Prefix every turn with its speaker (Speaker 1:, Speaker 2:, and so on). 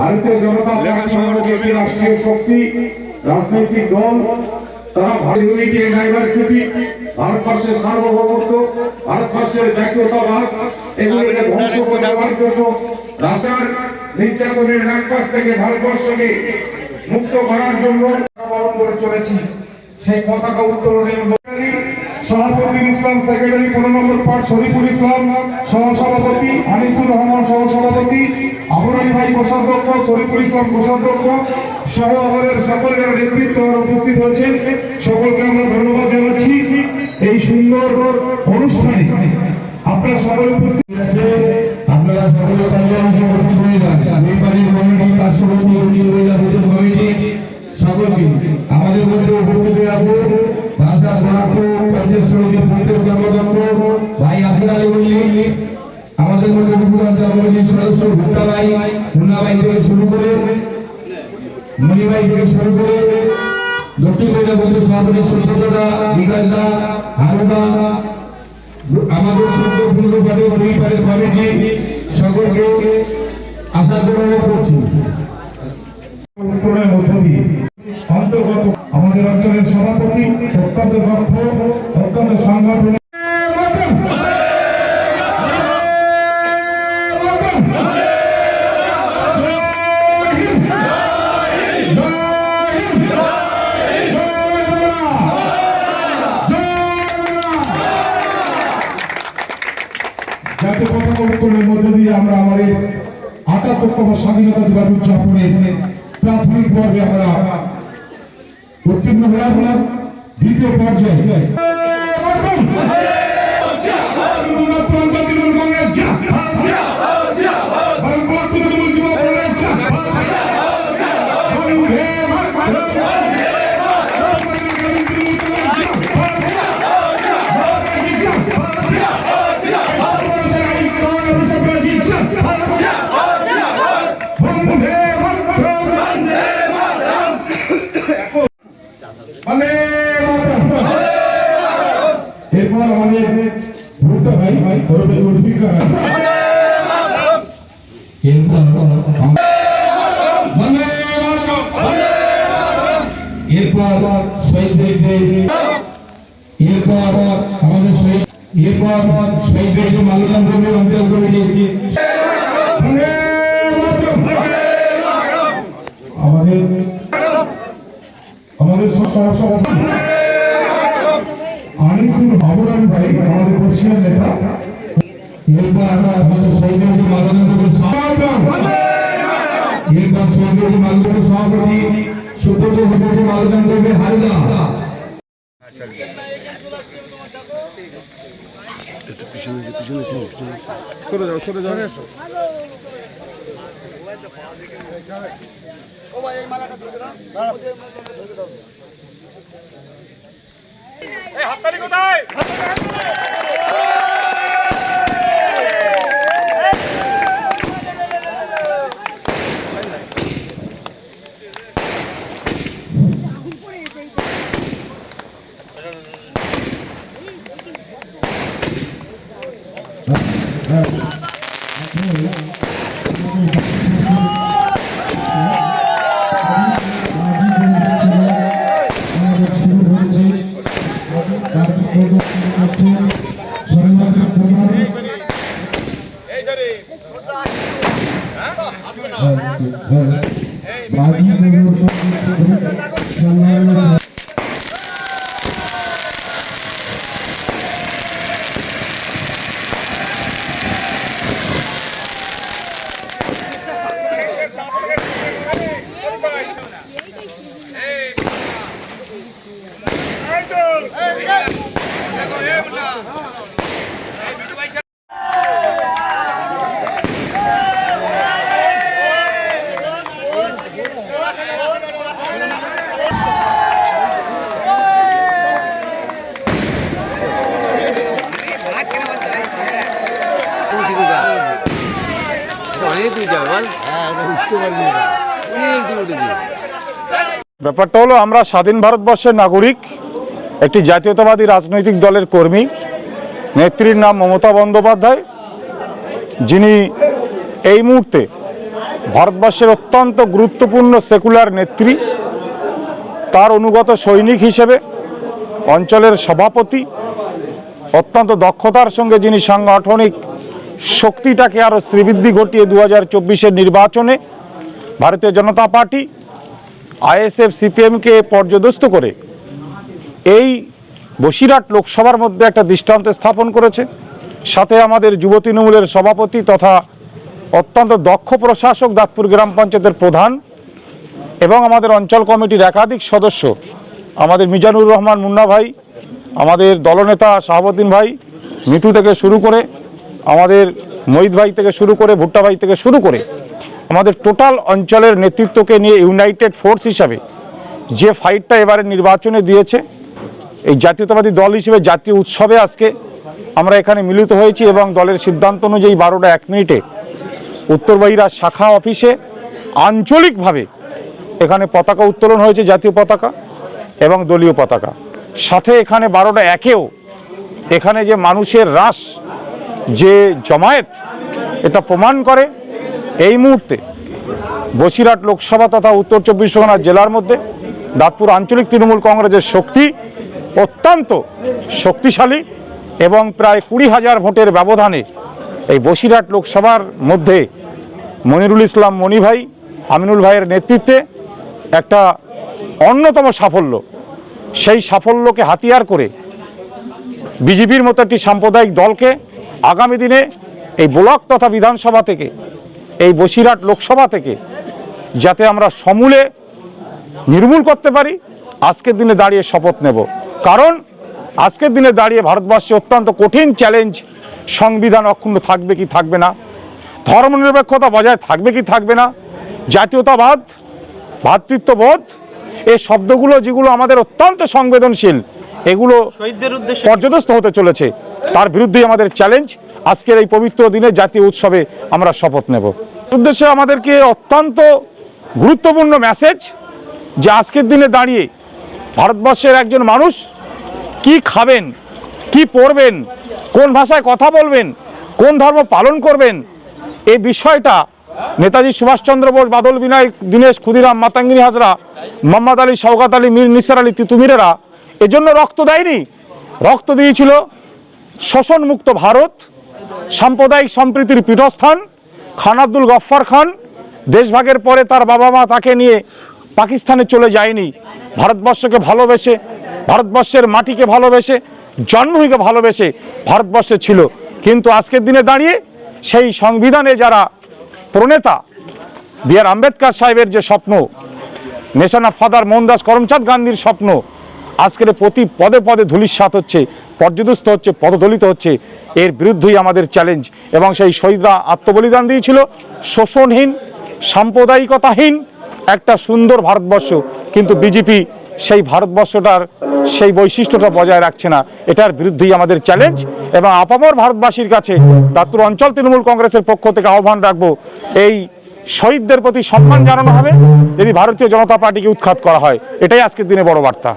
Speaker 1: ভারতীয় জনতা পার্টি রাষ্ট্রীয় শক্তি রাজনৈতিক দল তারা ইউনিটি ডাইভার্সিটি ভারতবর্ষের সার্বভৌমত্ব ভারতবর্ষের জাতীয়তাবাদ এগুলোকে ধ্বংস করে দেওয়ার জন্য রাশার নির্যাতনের নাকপাশ থেকে ভারতবর্ষকে মুক্ত করার জন্য পালন করে চলেছি। সেই পতাকা উত্তোলনের সভাপতি ইসলাম সেক্রেটারি পনেরো নম্বর পার্ট শরীফুল ইসলাম সহসভাপতি আনিসুর রহমান সহসভাপতি আবুর আলী ভাই কোষাধ্যক্ষ শরীফুল ইসলাম কোষাধ্যক্ষ সহ আমাদের সকল নেতৃত্ব উপস্থিত হয়েছেন সকলকে আমরা ধন্যবাদ জানাচ্ছি। এই সুন্দর অনুষ্ঠানে আপনারা
Speaker 2: আছে সকলে উপস্থিত সকলকে আমাদের মধ্যে উপস্থিত আছে। কমিটির সদস্য ভুট্টা ভাই মুন্না ভাই থেকে শুরু করে মণি ভাই থেকে শুরু করে দক্ষিণ মহিলা বন্ধু সভাপতি সত্যতা বিকাশদা হারুদা, আমাদের ছোট্ট পূর্ণ পারে দুই পারে কমিটি সকলকে আশা গ্রহণ করছি।
Speaker 1: আমাদের অঞ্চলের সভাপতি অত্যন্ত দক্ষ, অত্যন্ত সংগঠন দিবস উদযাপনে প্রাথমিক পর্বে আমরা উত্তীর্ণ হলাম। দ্বিতীয় পর্যায়ে। এরপর আমাদের ভাই ওরফে জুলফিকার এরপর বন্দে মাতরম এরপর শহীদ ভাইদের এরপর আমাদের শহীদ এরপর শহীদ ভাইদের করবে অঞ্চল কমিটি আমাদের আমাদের এরপর আমাদের সৈনিক মালানন্দ এরপর সৈনিক মালানন্দ সভাপতি সুব্রত ভট্টাচার্য মালানন্দ হালদা।
Speaker 3: অনেক
Speaker 4: ব্যাপারটা হলো, আমরা স্বাধীন ভারতবর্ষের নাগরিক, একটি জাতীয়তাবাদী রাজনৈতিক দলের কর্মী, নেত্রীর নাম মমতা বন্দ্যোপাধ্যায়, যিনি এই মুহূর্তে
Speaker 1: ভারতবর্ষের অত্যন্ত গুরুত্বপূর্ণ সেকুলার নেত্রী, তার অনুগত সৈনিক হিসেবে অঞ্চলের সভাপতি, অত্যন্ত দক্ষতার সঙ্গে যিনি সাংগঠনিক শক্তিটাকে আরও শ্রীবৃদ্ধি ঘটিয়ে দু হাজার নির্বাচনে ভারতীয় জনতা পার্টি, আইএসএফ সিপিএমকে পর্যদস্ত করে এই বসিরহাট লোকসভার মধ্যে একটা দৃষ্টান্ত স্থাপন করেছে। সাথে আমাদের যুব তৃণমূলের সভাপতি তথা অত্যন্ত দক্ষ প্রশাসক দাঁতপুর গ্রাম পঞ্চায়েতের প্রধান এবং আমাদের অঞ্চল কমিটির একাধিক সদস্য, আমাদের মিজানুর রহমান মুন্না ভাই, আমাদের দলনেতা শাহাবুদ্দিন ভাই, মিঠু থেকে শুরু করে আমাদের মহিত ভাই থেকে শুরু করে ভুট্টা ভাই থেকে শুরু করে আমাদের টোটাল অঞ্চলের নেতৃত্বকে নিয়ে ইউনাইটেড ফোর্স হিসাবে যে ফাইটটা এবারে নির্বাচনে দিয়েছে, এই জাতীয়তাবাদী দল হিসেবে, জাতীয় উৎসবে আজকে আমরা এখানে মিলিত হয়েছি এবং দলের সিদ্ধান্ত অনুযায়ী বারোটা এক মিনিটে উত্তরবাহীরা শাখা অফিসে আঞ্চলিকভাবে এখানে পতাকা উত্তোলন হয়েছে, জাতীয় পতাকা এবং দলীয় পতাকা। সাথে এখানে বারোটা একেও এখানে যে মানুষের রাস যে জমায়েত, এটা প্রমাণ করে এই মুহূর্তে বসিরহাট লোকসভা তথা উত্তর চব্বিশ পরগনা জেলার মধ্যে দাঁতপুর আঞ্চলিক তৃণমূল কংগ্রেসের শক্তি অত্যন্ত শক্তিশালী এবং প্রায় কুড়ি হাজার ভোটের ব্যবধানে এই বসিরহাট লোকসভার মধ্যে মনিরুল ইসলাম মনি ভাই আমিনুল ভাইয়ের নেতৃত্বে একটা অন্যতম সাফল্য। সেই সাফল্যকে হাতিয়ার করে বিজেপির মতো একটি সাম্প্রদায়িক দলকে আগামী দিনে এই ব্লক তথা বিধানসভা থেকে এই বসিরহাট লোকসভা থেকে যাতে আমরা সমূলে নির্মূল করতে পারি আজকের দিনে দাঁড়িয়ে শপথ নেব। কারণ আজকের দিনে দাঁড়িয়ে ভারতবর্ষে অত্যন্ত কঠিন চ্যালেঞ্জ সংবিধান অক্ষুণ্ণ থাকবে কি থাকবে না ধর্মনিরপেক্ষতা বজায় থাকবে কি থাকবে না জাতীয়তাবাদ ভ্রাতৃত্ববোধ এই শব্দগুলো যেগুলো আমাদের অত্যন্ত সংবেদনশীল এগুলো পর্যদস্ত হতে চলেছে তার বিরুদ্ধেই আমাদের চ্যালেঞ্জ আজকের এই পবিত্র দিনে জাতীয় উৎসবে আমরা শপথ নেব। উদ্দেশ্যে আমাদেরকে অত্যন্ত গুরুত্বপূর্ণ মেসেজ যে আজকের দিনে দাঁড়িয়ে ভারতবর্ষের একজন মানুষ কি খাবেন, কি পড়বেন কোন ভাষায় কথা বলবেন, কোন ধর্ম পালন করবেন, এই বিষয়টা নেতাজি সুভাষচন্দ্র বোস, বাদল বিনায়ক, দীনেশ ক্ষুদিরাম, মাতাঙ্গিনী হাজরা, মোহাম্মদ আলী, শওকাত আলী, মীর নিসার আলী, তিতুমিরেরা এজন্য রক্ত দেয়নি। রক্ত দিয়েছিল শোষণমুক্ত ভারত, সাম্প্রদায়িক সম্প্রীতির পীঠস্থান খান আব্দুল গফ্ফার খান দেশভাগের পরে তার বাবা মা তাকে নিয়ে পাকিস্তানে চলে যায়নি। ভারতবর্ষকে ভালোবেসে, ভারতবর্ষের মাটিকে ভালোবেসে, জন্মভূমিকে ভালোবেসে ভারতবর্ষে ছিল। কিন্তু আজকের দিনে দাঁড়িয়ে সেই সংবিধানে যারা প্রণেতা, বি আর আম্বেদকর সাহেবের যে স্বপ্ন, নেশন ফাদার মোহনদাস করমচাঁদ গান্ধীর স্বপ্ন আজকের প্রতি পদে পদে ধূলিসাৎ হচ্ছে, পর্যদস্ত হচ্ছে, পদদলিত হচ্ছে, এর বিরুদ্ধেই আমাদের চ্যালেঞ্জ এবং সেই শহীদরা আত্মবলিদান দিয়েছিল, শোষণহীন, সাম্প্রদায়িকতাহীন একটা সুন্দর ভারতবর্ষ। কিন্তু বিজেপি সেই ভারতবর্ষটার সেই বৈশিষ্ট্যটা বজায় রাখছে না। এটার বিরুদ্ধেই আমাদের চ্যালেঞ্জ এবং আপামর ভারতবাসীর কাছে দাত্তুর অঞ্চল তৃণমূল কংগ্রেসের পক্ষ থেকে আহ্বান রাখব, এই শহীদদের প্রতি সম্মান জানানো হবে, যদি ভারতীয় জনতা পার্টিকে উৎখাত করা হয়। এটাই আজকের দিনে বড় বার্তা।